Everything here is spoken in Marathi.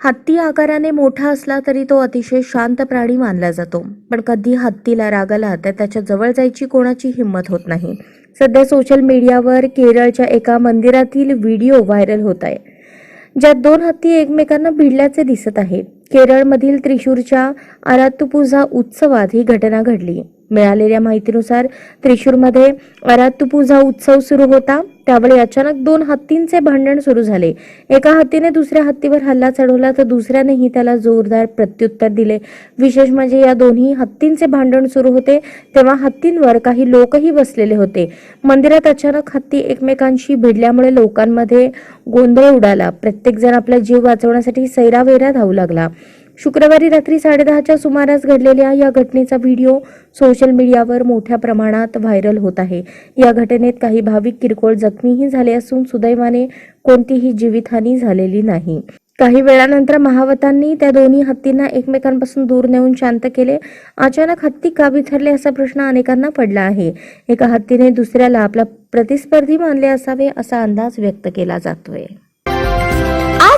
हत्ती आकाराने मोठा असला तरी तो अतिशय शांत प्राणी मानला जातो. पण कधी हत्तीला राग आला तर त्याच्याजवळ जायची कोणाची हिंमत होत नाही. सध्या सोशल मीडियावर केरळच्या एका मंदिरातील व्हिडिओ व्हायरल होत आहे. ज्यात दोन हत्ती एकमेकांना भिडल्याचे दिसत आहे. केरळमधील त्रिशूरच्या आरातुपूजा उत्सवात ही घटना घडली. मिळालेल्या माहितीनुसार त्रिशूरमध्ये आरातुपूजा उत्सव सुरू होता. त्यावेळी अचानक दोन हत्तींचे भांडण सुरू झाले. एका हत्तीने दुसऱ्या हत्तीवर हल्ला चढवला तर दुसऱ्यानेही त्याला जोरदार प्रत्युत्तर दिले. विशेष म्हणजे या दोन्ही हत्तींचे भांडण सुरू होते. तेव्हा हत्तींवर काही लोकही बसलेले होते. मंदिरात अचानक हत्ती एकमेकांशी भिडल्यामुळे लोकांमध्ये गोंधळ उडाला. प्रत्येकजण आपला जीव वाचवण्यासाठी सैरावैरा धावू लागला. शुक्रवारी रात्री साडेदहाच्या सुमारास घडलेल्या या घटनेचा व्हिडिओ सोशल मीडियावर मोठ्या प्रमाणात व्हायरल होत आहे. या घटनेत काही भाविक किरकोळ जखमीही झाले असून सुदैवाने कोणतीही जीवितहानी झालेली नाही. काही वेळानंतर महावतांनी त्या दोन्ही हत्तींना एकमेकांपासून दूर नेऊन शांत केले. अचानक हत्ती का बिथरले असा प्रश्न अनेकांना पडला आहे. एका हत्तीने दुसऱ्याला आपला प्रतिस्पर्धी मानले असावे असा अंदाज व्यक्त केला जातोय.